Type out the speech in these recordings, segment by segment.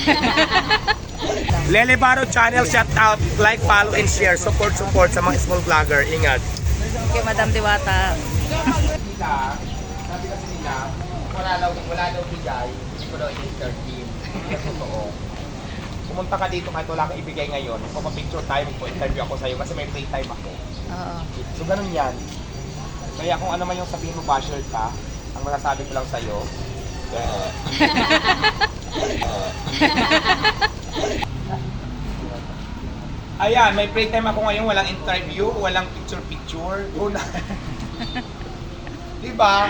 Lele Baro channel, shout out, like, follow, and share. Support, support sa mga small vlogger. Ingat. Kay Madam Diwata. sabi kasi nila, wala daw, wala daw bigay, hindi ko daw. Hindi na totoo. Pumunta ka dito kahit wala kang ibigay ngayon, magpapapicture tayo, magpo-interview ako sa'yo kasi may free time ako. Oo. So ganun yan. Kaya kung ano man yung sabihin mo, basher ka, ang masasabi ko lang sa'yo, eh, Ayan, may free time ako ngayon, walang interview, walang picture-picture. Go na. di ba?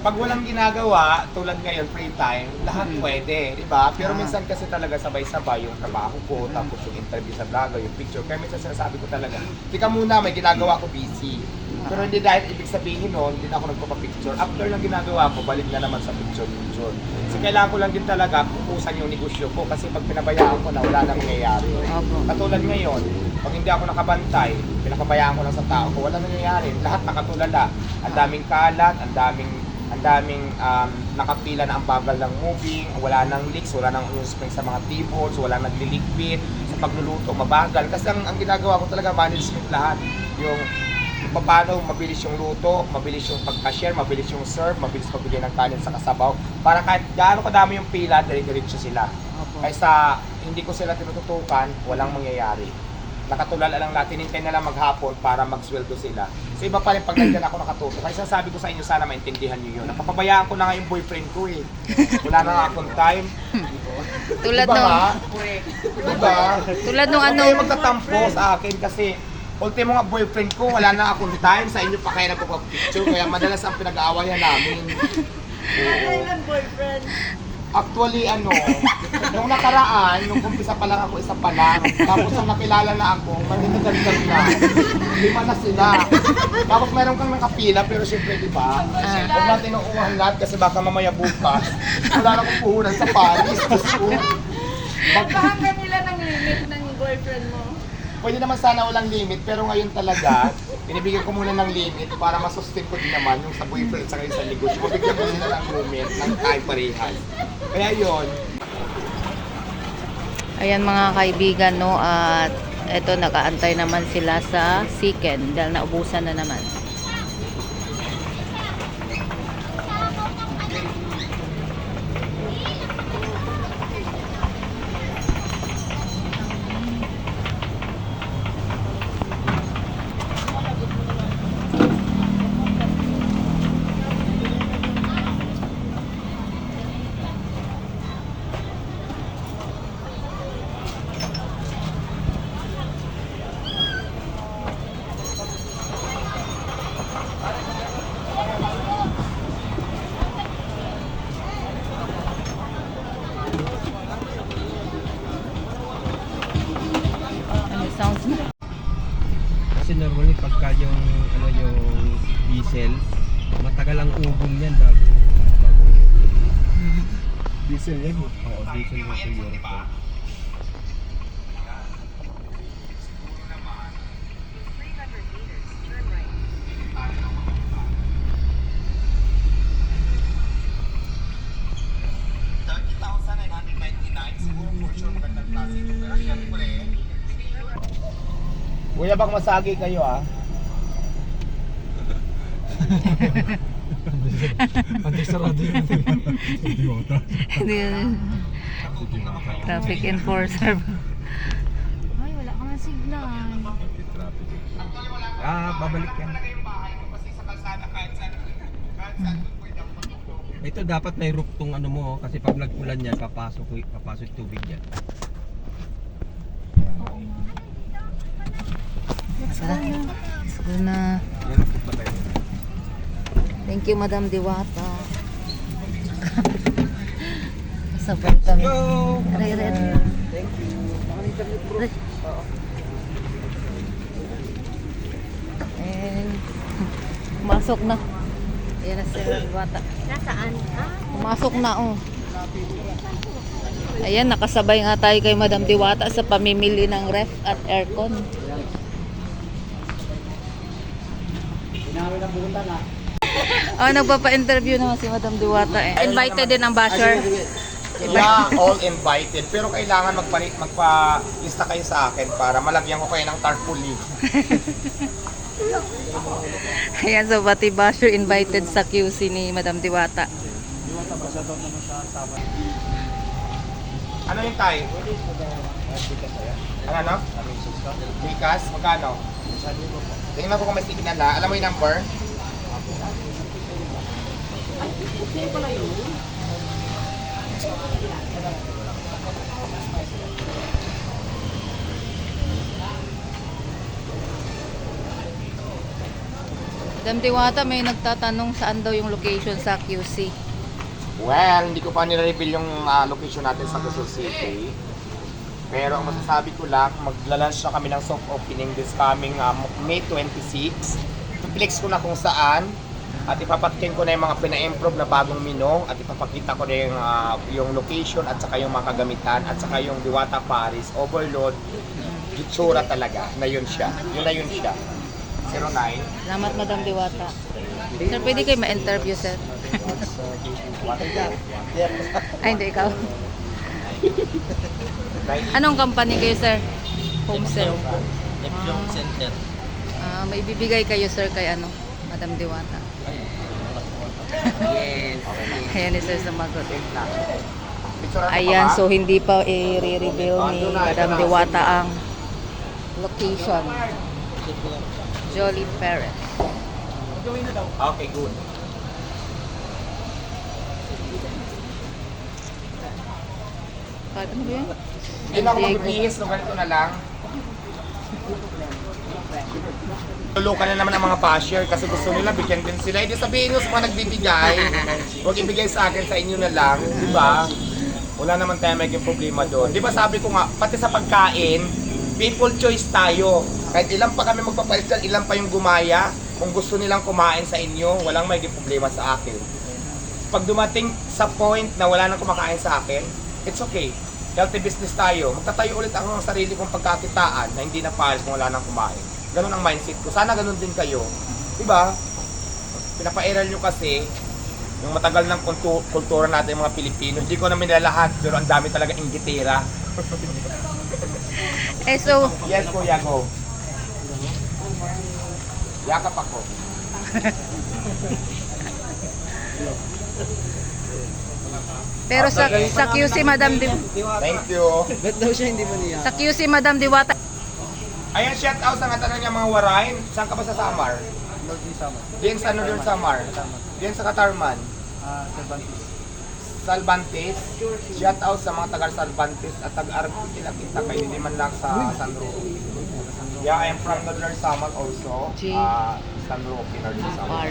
Pag walang ginagawa, tulad ngayon, free time, lahat pwede, di ba? Pero Ah. minsan kasi talaga sabay-sabay yung trabaho ko, tapos yung interview sa vlogger, yung picture. Kaya minsan sinasabi ko talaga, tika muna, may ginagawa ko busy. Pero hindi dahil ibig sabihin nun, hindi na ako nagpapapicture. After ng ginagawa ko, balik na naman sa picture-picture. So kailangan ko lang din talaga pupusan yung negosyo ko kasi pag pinabayaan ko na, wala na mangyayari. Opo. Katulad ngayon, pag hindi ako nakabantay, pinakabayaan ko lang sa tao ko, wala nangyayari. Lahat nakatulala. Ang daming kalat, ang daming ang daming um, nakapila na ang bagal ng moving, wala nang leaks, wala nang spring sa mga tables, wala nagliliquid, sa pagluluto, mabagal. Kasi ang, ang ginagawa ko talaga, management lahat. Yung kung paano mabilis yung luto, mabilis yung pagka-share, mabilis yung serve, mabilis pagbigay ng kanin sa kasabaw. Para kahit gaano kadami yung pila, dire-diretso sila. Opo. Kaysa hindi ko sila tinututukan, walang mangyayari. Nakatulala lang natin, hintay na lang maghapon para magsweldo sila. So iba pa rin pag nandiyan ako nakatuto. Kaya sasabi ko sa inyo, sana maintindihan nyo yun. Napapabayaan ko na nga yung boyfriend ko eh. Wala na nga akong time. Tulad diba nung, nga? Diba? tulad nung Huwag ano, kayo magtatampo sa akin kasi ultimo nga boyfriend ko, wala na akong time. Sa inyo pa kayo nagpapapicture. Kaya madalas ang pinag-aawayan namin. Oo. boyfriend. Actually, ano, nung nakaraan, nung umpisa pa lang ako, isa pa lang. Tapos nung nakilala na ako, magdadagdag na. Lima na sila. Tapos meron kang nakapila, pero siyempre, di ba? Huwag natin uuhan lahat kasi baka mamaya bukas. Wala na akong puhunan sa Paris. Pag- Napahanga nila ng limit ng boyfriend mo. Pwede naman sana walang limit, pero ngayon talaga, binibigyan ko muna ng limit para masustain ko din naman yung sa boyfriend sa sa negosyo. Mabigyan ko sila ng moment ng time parehas. Kaya yon ayan mga kaibigan, no, at eto, nakaantay naman sila sa Siken dahil naubusan na naman. Matagal ang ugong niyan bago bago diesel yan. Oo, diesel mo sa Europe. Kuya, bak masagi kayo ah. Pati sarado yun. Idiota. Traffic enforcer. Ay, wala ka nga signal. Traffic. Ah, babalik yan. Matulog. Ito dapat may roof tong ano mo kasi pag nag-ulan yan, papasok papasok tubig yan. Tara. Let's go na. Ang punta tayo. Thank you, Madam Diwata. Sabay kami. Go! Aray, aray, aray. Thank you. And, pumasok na. Ayan na si Diwata. Nasaan? Ah, Pumasok na, oh. Ayan, nakasabay nga tayo kay Madam Diwata sa pamimili ng ref at aircon. Oh, nagpapa-interview naman si Madam Diwata eh. Invited din ang basher. Yeah, all invited. Pero kailangan magpa magpa-lista kayo sa akin para malagyan ko kayo ng tarpaulin. Ayan, so Bati Basher invited sa QC ni Madam Diwata. Ano yung tay? Ano, ano? Bikas? Magkano? Tingnan ko kung may signal ha. Alam mo yung number? Madam Diwata, may nagtatanong saan daw yung location sa QC. Well, hindi ko pa nire-reveal yung ah, location natin sa Quezon City. Pero ang masasabi ko lang, maglalunch na kami ng soft opening this coming ah, May 26. Piplex ko na kung saan. At ipapatkin ko na yung mga pina-improve na bagong menu at ipapakita ko na yung, ah, yung location at saka yung mga kagamitan at saka yung Diwata Paris Overload itsura talaga na yun siya. Yun na yun siya. 09 Salamat Madam Diwata. Sir, pwede kayo ma-interview, sir? Ay, hindi, ikaw. Anong company kayo, sir? Home sir. Eflong Center. Ah, may bibigay kayo, sir, kay ano? Madam Diwata. Yes. Ayan sir sumagot. Picture Ayan, so hindi pa i-reveal ni Madam Diwata ang location. Jolly Ferret. Okay, good. Ano ba yan? Hindi na ako magbibihis, no, ganito na lang. Tulukan na naman ang mga basher kasi gusto nila bigyan din sila. Hindi sabihin nyo sa mga nagbibigay, huwag ibigay sa akin, sa inyo na lang, di ba? Wala naman tayo maging problema doon. Di ba sabi ko nga, pati sa pagkain, people choice tayo. Kahit ilan pa kami magpapalit ilan pa yung gumaya. Kung gusto nilang kumain sa inyo, walang maging problema sa akin. Pag dumating sa point na wala nang kumakain sa akin, it's okay. Healthy business tayo. Magtatayo ulit ako ng sarili kong pagkakitaan na hindi na pares kung wala nang kumain. Ganun ang mindset ko. Sana ganun din kayo. Di ba? Pinapairal nyo kasi yung matagal ng kultu- kultura natin mga Pilipino. Hindi ko namin nilalahat, pero ang dami talaga inggitera. Eh, so, Yes, Kuya, go. Yakap ako. pero sa, sa QC Madam Di, Thank you. Ba't daw siya hindi maniya? sa QC Madam Diwata, Ayan, shout out sa nga niya mga warain. Saan ka ba sa Samar? Diyan sa Northern Samar. Diyan sa Katarman. Salvantes. Shout out sa mga taga Salvantes at taga Arpitila kita kayo hindi man lang sa San Roque. Yeah, I am from Northern Samar also. Ah, San Roque, Northern Samar.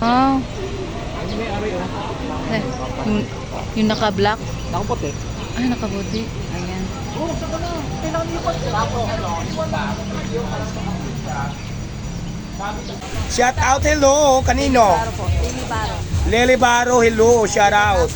Paris. Barangay Kurkuno. Oh. Eh, yung, yung naka-black? Nakapote. Ay, nakabuti. Ayan. Shout out, hello! Kanino? Lily Baro. Lily Baro, hello, shout out.